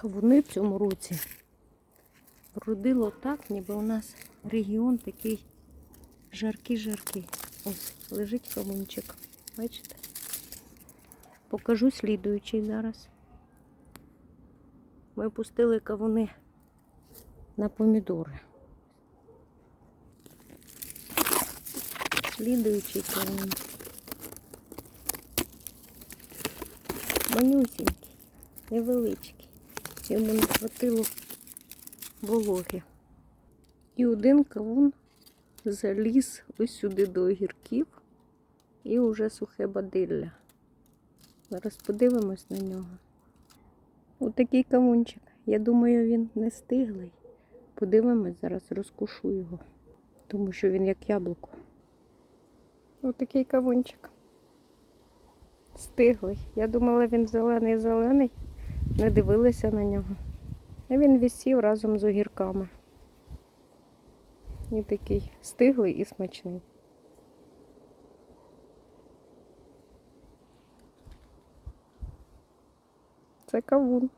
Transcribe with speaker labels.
Speaker 1: Кавуни в цьому році вродило так, ніби у нас регіон такий жаркий-жаркий. Ось, лежить кавунчик. Бачите? Покажу слідуючий зараз. Ми пустили кавуни на помідори. Слідуючий кавун. Манюсінький, невеличкий. Йому не хватило вологи. І один кавун заліз ось сюди до огірків і вже сухе бадилля. Зараз подивимось на нього. Отакий кавунчик. Я думаю, він не стиглий. Подивимось, зараз розкушу його, тому що він як яблуко. Отакий кавунчик. Стиглий. Я думала, він зелений-зелений. Не дивилися на нього. А він висів разом з огірками. І такий стиглий і смачний. Це кавун.